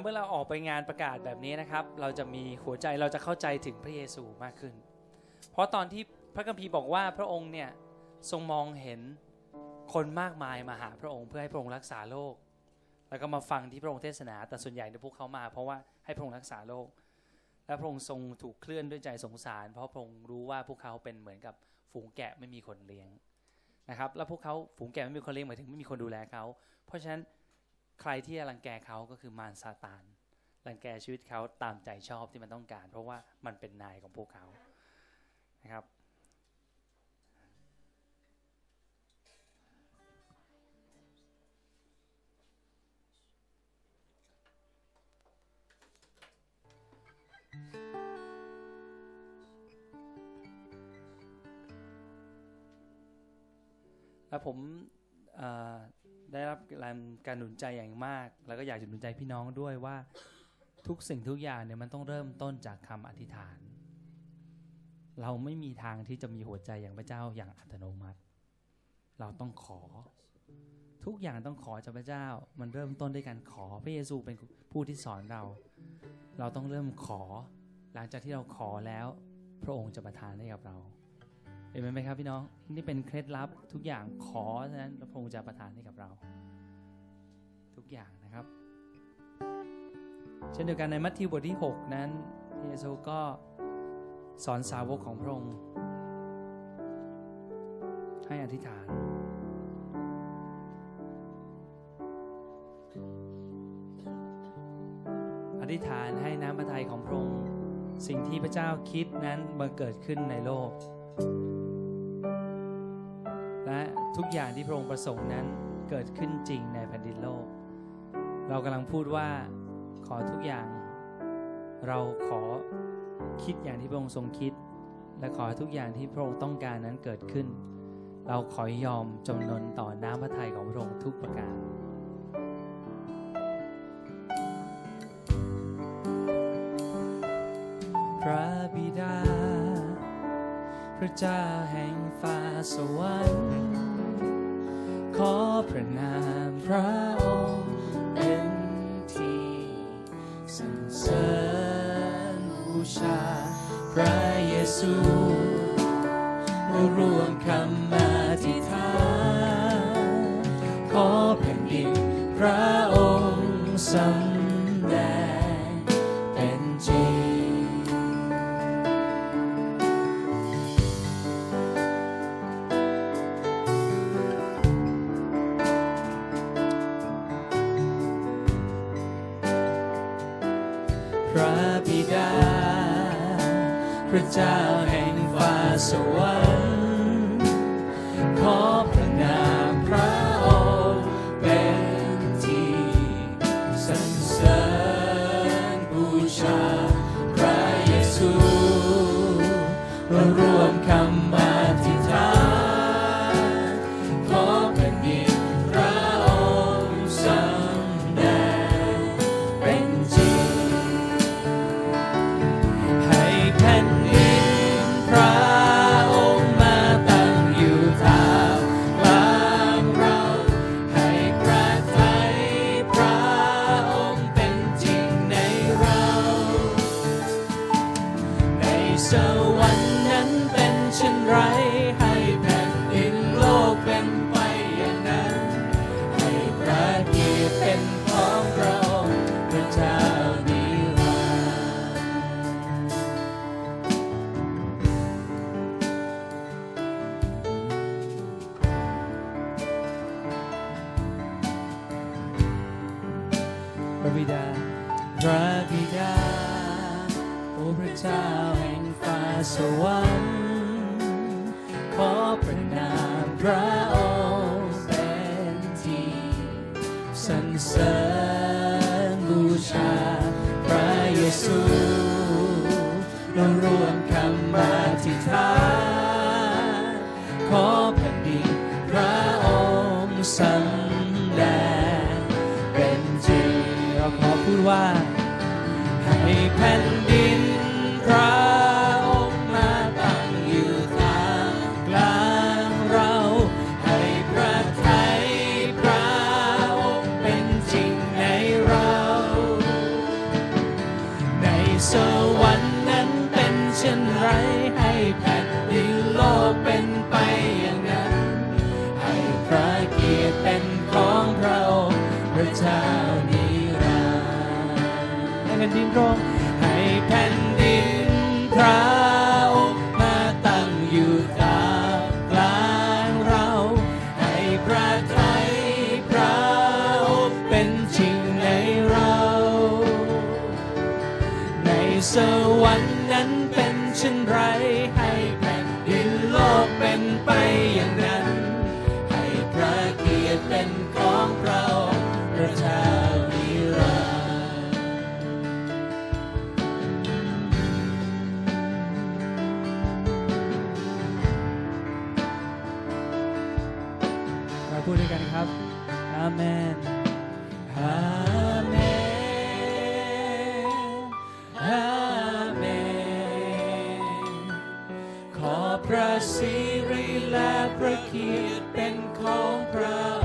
เมื่อเราออกไปงานประกาศแบบนี้นะครับ เราจะมีหัวใจเราจะเข้าใจถึงพระเยซูมากขึ้น เพราะตอนที่พระคัมภีร์บอกว่าพระองค์เนี่ยทรงมองเห็นคนมากมายมาหาพระองค์เพื่อให้พระองค์รักษาโลก แล้วก็มาฟังที่พระองค์เทศนา แต่ส่วนใหญ่ในพวกเขามา เพราะว่าให้พระองค์รักษาโลก และพระองค์ทรงถูกเคลื่อนด้วยใจสงสาร เพราะพระองค์รู้ว่าพวกเขาเป็นเหมือนกับฝูงแกะไม่มีคนเลี้ยงนะครับ แล้วพวกเขาฝูงแกะไม่มีคนเลี้ยงหมายถึงไม่มีคนดูแลเขา เพราะฉะนั้น ใครที่จะรังแกเขาก็คือมารซาตานรังแกชีวิตเขาตามใจชอบที่มันต้องการ เพราะว่ามันเป็นนายของพวกเขานะครับแล้วผมอ่อ ได้รับการหนุนใจอย่างมาก แล้วก็อยากจะหนุนใจพี่น้องด้วยว่าทุกสิ่งทุกอย่างเนี่ยมันต้องเริ่มต้นจากคำอธิษฐาน เราไม่มีทางที่จะมีหัวใจอย่างพระเจ้าอย่างอัตโนมัติ เราต้องขอ ทุกอย่างต้องขอจากพระเจ้า มันเริ่มต้นด้วยการขอพระเยซูเป็นผู้ที่สอนเรา เราต้องเริ่มขอ หลังจากที่เราขอแล้ว พระองค์จะประทานให้กับเรา เห็นไหมครับพี่น้องนี่เป็นเคล็ดลับทุกอย่างขอฉะนั้นพระองค์จะประทานให้กับเรา ทุกอย่างนะครับ เช่นเดียวกันในมัทธิวบทที่ 6 นั้นพระเยซูก็สอนสาวกของพระองค์ ให้อธิษฐาน อธิษฐานให้น้ำพระทัยของพระองค์สิ่งที่พระเจ้าคิดนั้นบังเกิดขึ้นในโลก ทุกอย่างที่พระองค์ประสงค์นั้นเกิดขึ้นจริงในแผ่นดินโลก เรากำลังพูดว่าขอทุกอย่าง เราขอคิดอย่างที่พระองค์ทรงคิด และขอทุกอย่างที่พระองค์ต้องการนั้นเกิดขึ้น เราขอยอมจำนนต่อน้ำพระทัยของพระองค์ทุกประการพระบิดา พระเจ้าแห่งฟ้าสวรรค์ พระนามพระองค์เป็นที่สรรเสริญบูชา พระเยซูเมื่อรวมคำ พระบิดา พระบิดา โอ้พระเจ้าแห่งฟ้าสวรรค์ขอประนามพระองค์เป็นที่สรรเสริญบูชาพระเยซู ว่า ให้แผ่น นดินร้องให้แผ่นดินพระ พระสิริและพระเกียรติเป็นของพระ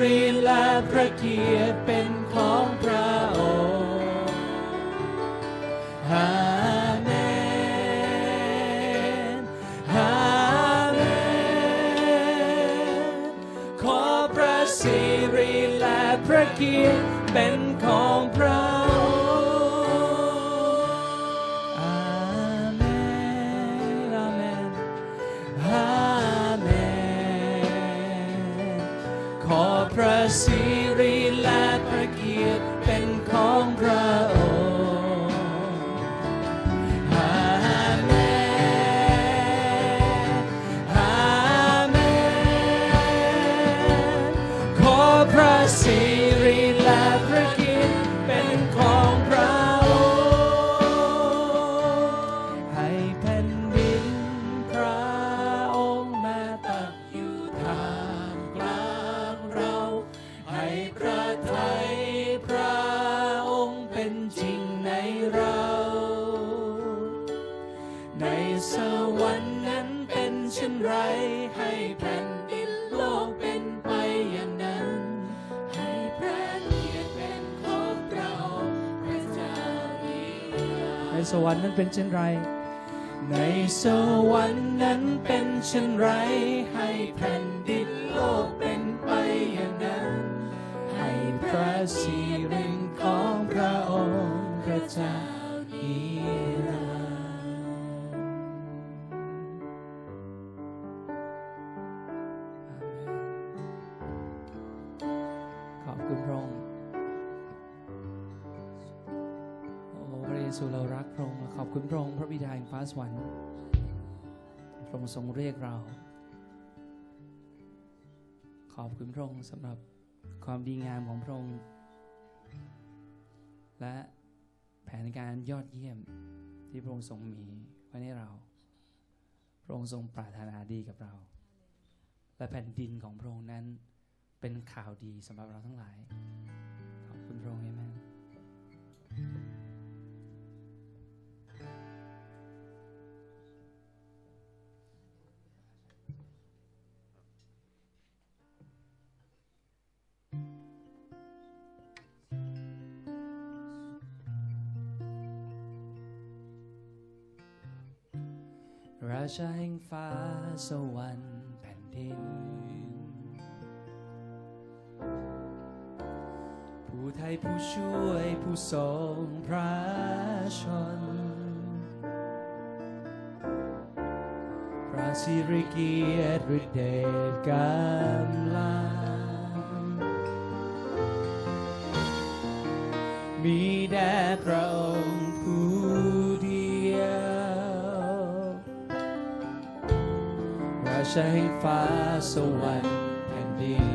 ริและพระเกียรติเป็นของพระองค์อาเมนอาเมนขอพระสิริและพระเกียรติเป็นของพระ เช่นไร ให้แผ่นดินโลกเป็นไปอย่างนั้น ให้พระเกียรติเป็นของพระองค์พระเจ้านิรันดร์ในสวรรค์นั้นเป็นเช่นไร ในสวรรค์นั้นเป็นเช่นไร ให้แผ่นดินโลกเป็นไปอย่างนั้น ให้พระสิริของพระองค์พระเจ้า ฟ้าสวรรค์พระองค์ทรงเรียกเรา ขอบคุณพระองค์สำหรับความดีงามของพระองค์ และแผนการยอดเยี่ยมที่พระองค์ทรงมีไว้ในเรา พระองค์ทรงปรารถนาดีกับเรา และแผ่นดินของพระองค์นั้นเป็นข่าวดีสำหรับเราทั้งหลาย ขอบคุณพระองค์ ชาแห่งฟ้าสวรรค์แผ่นดิน ผู้ไทยผู้ช่วยผู้ทรงพระชน พระสิริเกียรติฤทธิเดชกำลัง มีแด่พระองค์ ใช่ฟ้าสวรรค์แผ่นดิน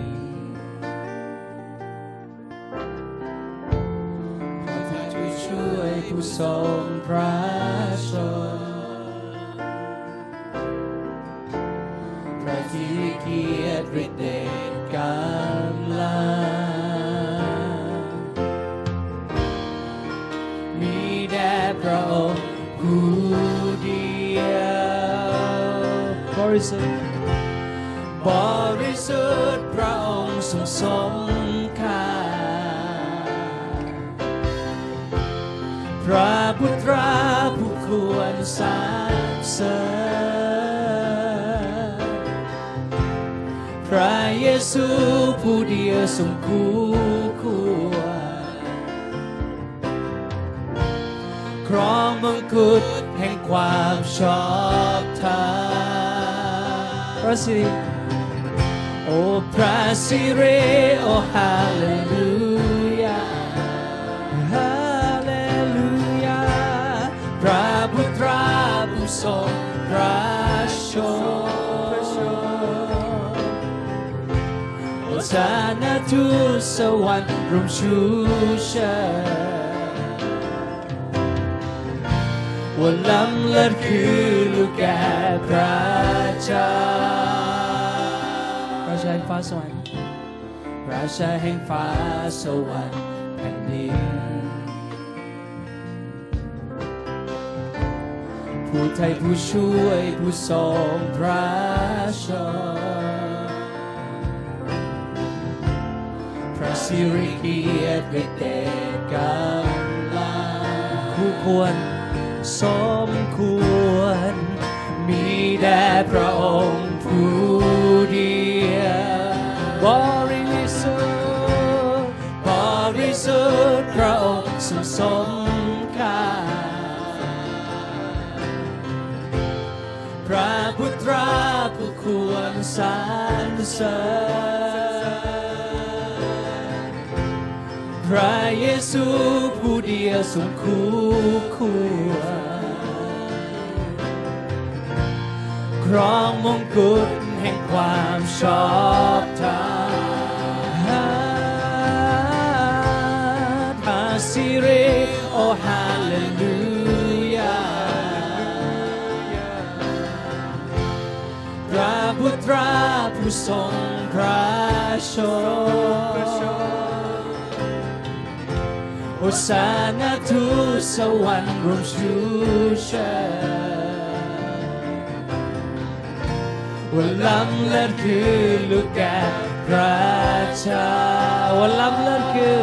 พระผู้ช่วยผู้ทรงพระ ซู ผู้เดียวสมคู่ควรครองมงกุฎแห่งความชอบธรรมพระสิริโอ้พระสิริโอฮาเลลูยาฮาเลลูยาพระพุทธราผู้ทรงพระชน สานาทูตสวรรค์รวมชูชิญว่าล้ำเลิศคือลูกแก่พระเจ้าพระชาแห่งฟ้าสวรรค์พราชาแห่งฟ้าสวรรค์แผ่นดินผู้ไทยผู้ช่วยผู้ทรงพระชน สิริเกียรติเดชกำลังคู่ควร สมควร มีแด่พระองค์ผู้เดียวบริสุทธิ์บริสุทธิ์พระองค์ทรงสมค่าพระพุทธราผู้ควรสรรเสริญ พระเยซูผู้เดียวสมคู่ควรครองมงกุฎแห่งความชอบธรรมฮาสิริโอฮาเลลูยาพระพุทธราผู้ทรงพระชนโอ สานาทูตสวรรค์ร่วมชูเชิญว่าล้ำเลิศคือลูกแก่พระเจ้าว่าล้ำเลิศคือ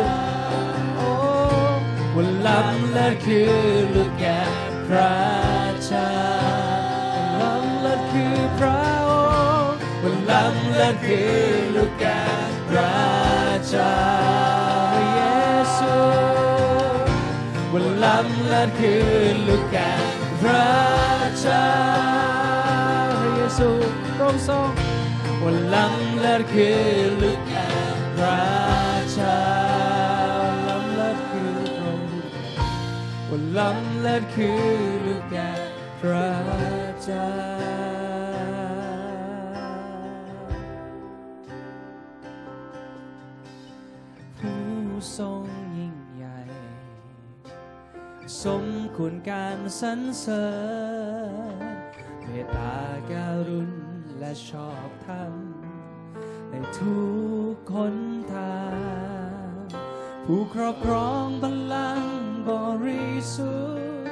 ว่าล้ำเลิศคือลูกแก่พระเจ้าว่าล้ำเลิศคือพระองค์ว่าล้ำเลิศคือลูกแก่พระเจ้า ล้ำเลิศคือลูกแก่พระเจ้าพระเยซูพระองค์ทรงวันล้ำเลิศคือลูกแก่พระเจ้าล้ำเลิศคือพระองค์วันล้ำเลิศคือลูกแก่พระเจ้า สมควรการสรรเสริญเมตตาการุณและชอบธรรมในทุกคนทางผู้ครอบครองบัลลังก์บริสุทธิ์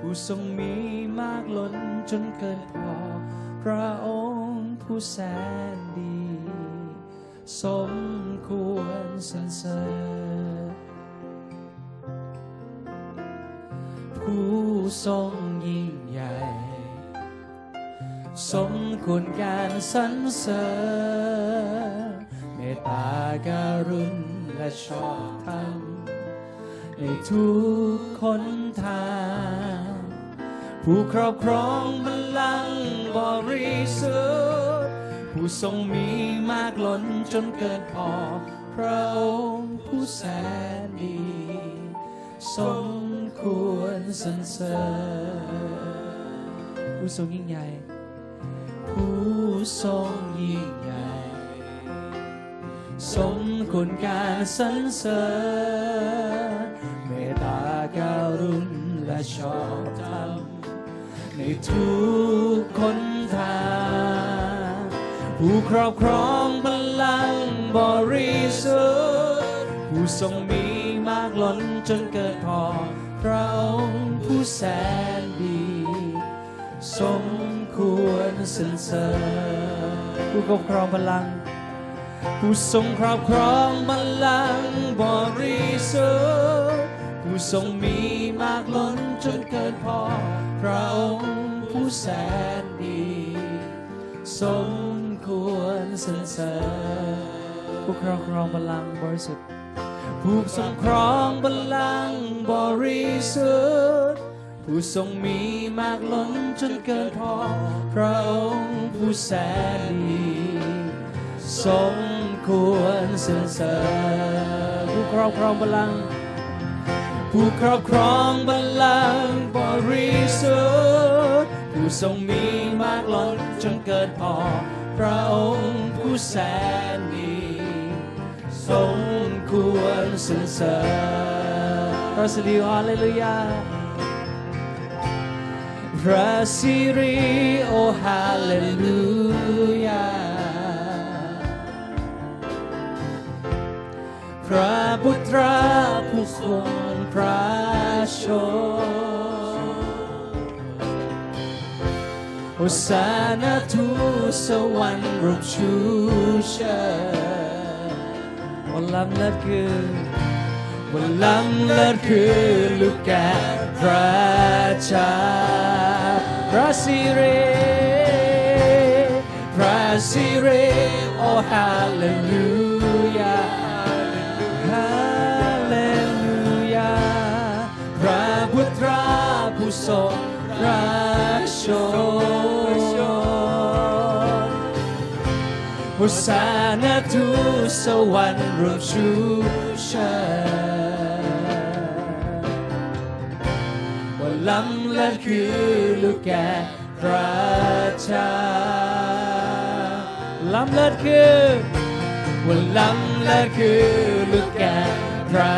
ผู้ทรงมีมากล้นจนเกินพอ พระองค์ผู้แสนดี สมควรสรรเสริญ ผู้ทรงยิ่งใหญ่ สมควรการสรรเสริญเมตตาการุณและชอบธรรมในทุกคนทาง ผู้ครอบครองบัลลังก์บริสุทธิ์ผู้ทรงมีมากล้นจนเกินพอพระองค์ผู้แสนดีสม ควรสรรเสริญผู้ทรงยิ่งใหญ่ ผู้ทรงยิ่งใหญ่ สมควรการสรรเสริญเมตตาการุณและชอบธรรมในทุกคนทางผู้ครอบครองบัลลังก์บริสุทธิ์ผู้ทรงมีมากล้นจนเกิดพอ พระองค์ผู้แสนดี สมควรสรรเสริญผู้ครอบครองบัลลังก์ผู้ทรงครอบครองบัลลังก์บริสุทธิ์ผู้ทรงมีมากล้นจนเกินพอ พระองค์ผู้แสนดี สมควรสรรเสริญผู้ครอบครองบัลลังก์บริสุทธิ์ ผู้ทรงครองบัลลังก์บริสุทธิ์ผู้ทรงมีมากล้นจนเกินพอพระองค์ผู้แสนดีสมควรสรรเสริญผู้ครอบครองบัลลังก์ผู้ครอบครองบัลลังก์บริสุทธิ์ผู้ทรงมีมากล้นจนเกิดพอพระองค์ผู้แสนดีสม ควรสรรเสริญพระสิริฮาเลลูยาพระสิริโอฮาเลลูยาพระบุตรผู้ทรงพระชนโอสานาทูสวรรค์รูปชูเชิญ วันล้ำเลิศคือวันล้ำเลิศคือลูกแก่พระเจ้าพระสิริพระสิริโอฮาเลลูยาฮาเลลูยาพระพุทธาผู้ทรงพราชน โฮสานาทูสวรรค์รวมชูชิญว่าล้ำเลิศคือลูกแก่พระเจ้าล้ำเลิศคือว่าล้ำเลิศคือลูกแก่พระ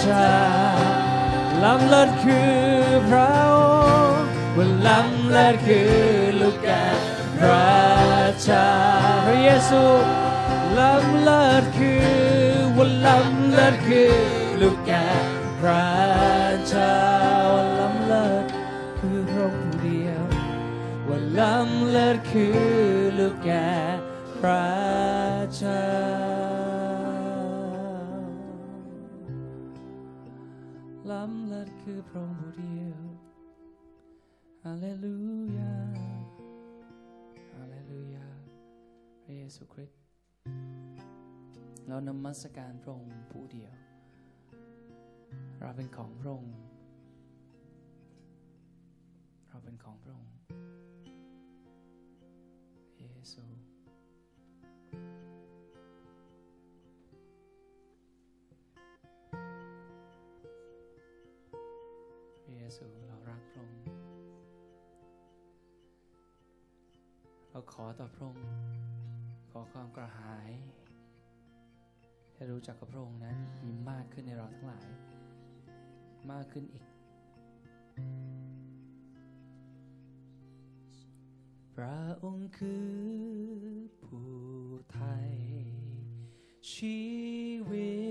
เจ้าล้ำเลิศคือพระองค์ว่าล้ำเลิศคือลูกแก่พระ เจ้าพระเยซูล้ำเลิศคือว่าล้ำเลิศคือลูกแก่พระเจ้าล้ำเลิศคือพระองค์ผู้เดียวว่าล้ำเลิศคือลูกแก่พระเจ้าล้ำเลิศคือพระองค์ผู้เดียวฮาเลลูยา เยซูคริสต์เรานมัสการพระองค์ผู้เดียว เราเป็นของพระองค์เราเป็นของพระองค์เยซูเยซูเรารักพระองค์เราขอต่อพระองค์ อความกระหายให้รู้จักกับพระองค์นั้นมีมากขึ้นในเราทั้งหลาย มากขึ้นอีก พระองค์คือผู้ไทยชีวิต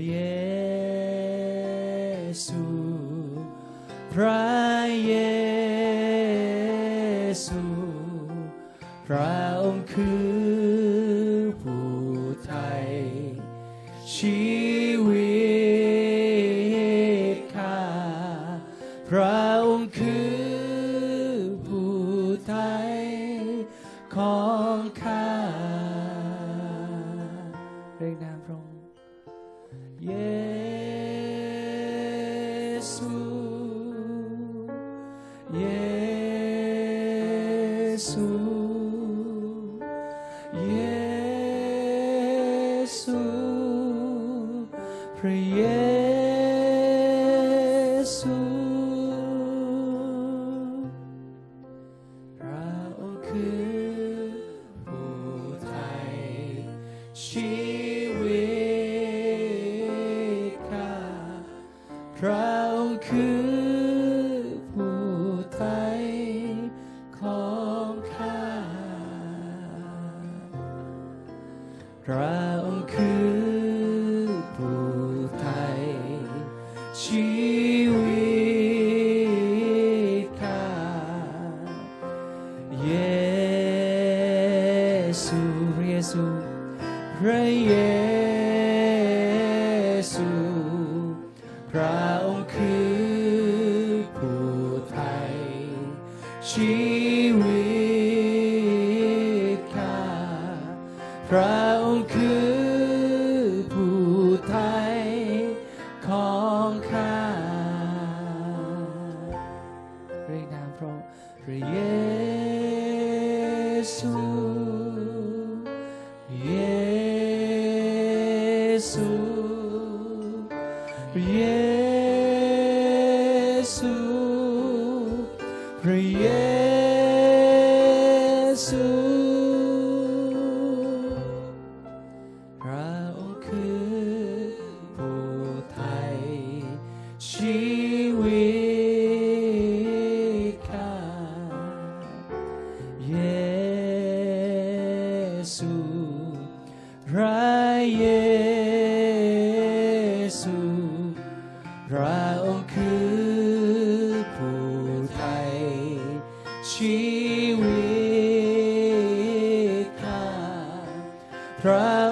ระเยซูพระเยซูพระองค์คือผู้ไทยชี 嗯 praying.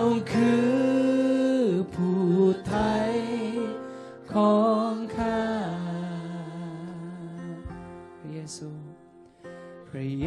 องค์คือผู้ไทยของข้าพระเยซูพระเย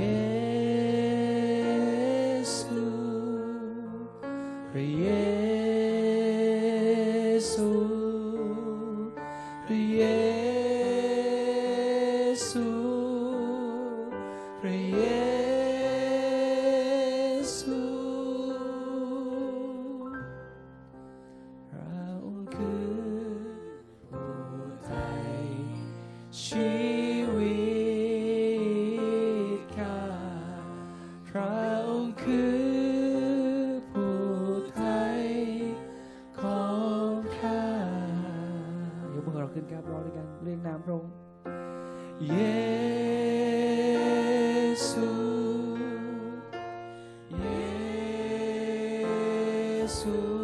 Jesús.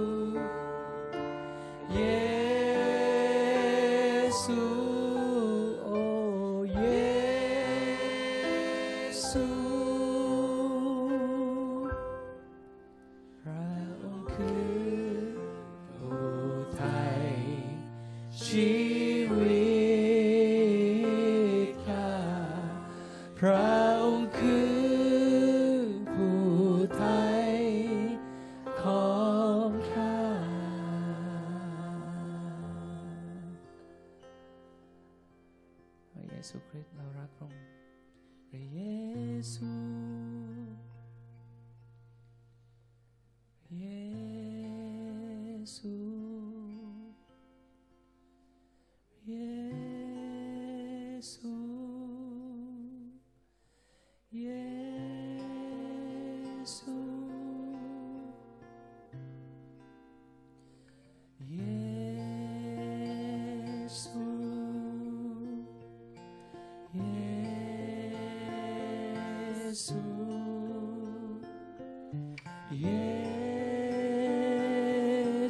Yes,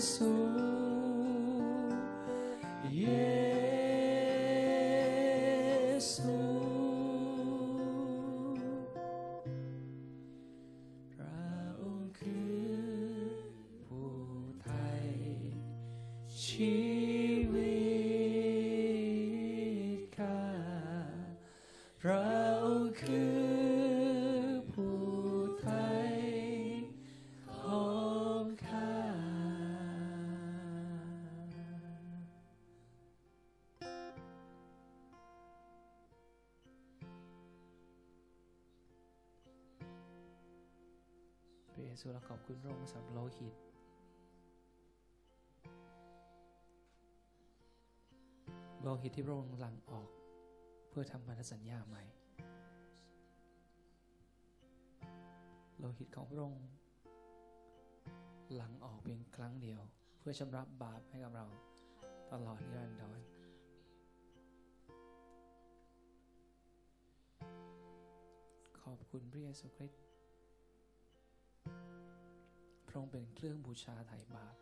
so. ซูเราขอบคุณพระองค์สำหรับโลหิตโลหิตที่พระองค์หลั่งออก เพื่อทำพันธสัญญาใหม่ โลหิตของพระองค์หลั่งออกเพียงครั้งเดียว เพื่อชำระบาปให้กับเราตลอดนิรันดรขอบคุณพระเยซูคริสต์ พระองค์เป็นเครื่องบูชาไถ่บาป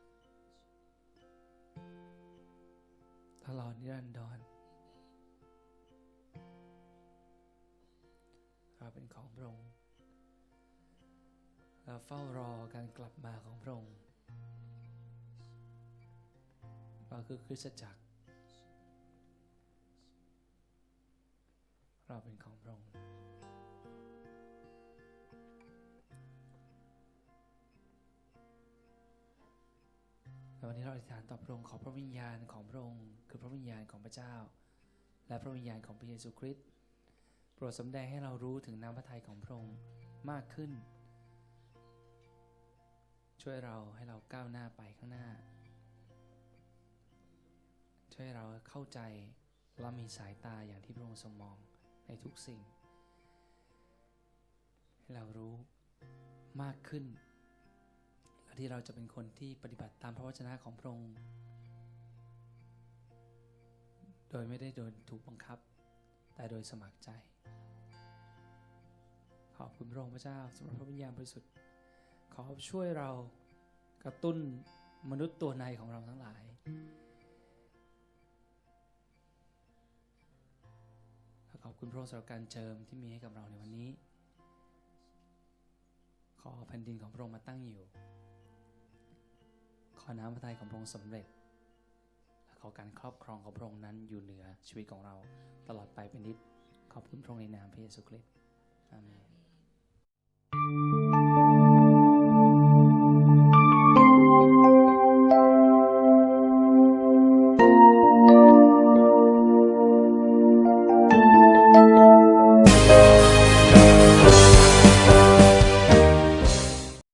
ตลอดนิรันดรเราเป็นของพระองค์เราเฝ้ารอการกลับมาของพระองค์เราคือคริสตจักร เราเป็นของพระองค์ วันนี้เราอธิษฐานต่อพระองค์ขอพระวิญญาณของพระองค์คือพระวิญญาณของพระเจ้า และพระวิญญาณของพระเยซูคริสต์โปรดสำแดงให้เรารู้ถึงน้ำพระทัยของพระองค์มากขึ้น ช่วยเราให้เราก้าวหน้าไปข้างหน้า ช่วยเราเข้าใจและมีสายตาอย่างที่พระองค์ทรงมองในทุกสิ่ง ให้เรารู้มากขึ้น ที่เราจะเป็นคนที่ปฏิบัติตามพระวจนะของพระองค์ โดยไม่ได้โดนถูกบังคับ แต่โดยสมัครใจ ขอบคุณพระองค์พระเจ้าสำหรับพระวิญญาณบริสุทธิ์ ขอช่วยเรากระตุ้นมนุษย์ตัวในของเราทั้งหลายและขอบคุณพระองค์สำหรับการเจิมที่มีให้กับเราในวันนี้ ขอแผ่นดินของพระองค์มาตั้งอยู่ อน้ำพระทัยของพระองค์สำเร็จ และขอการครอบครองของพระองค์นั้นอยู่เหนือชีวิตของเราตลอดไปเป็นนิด ขอบคุณพระองค์ในนามพระเยซูคริสต์อาเมน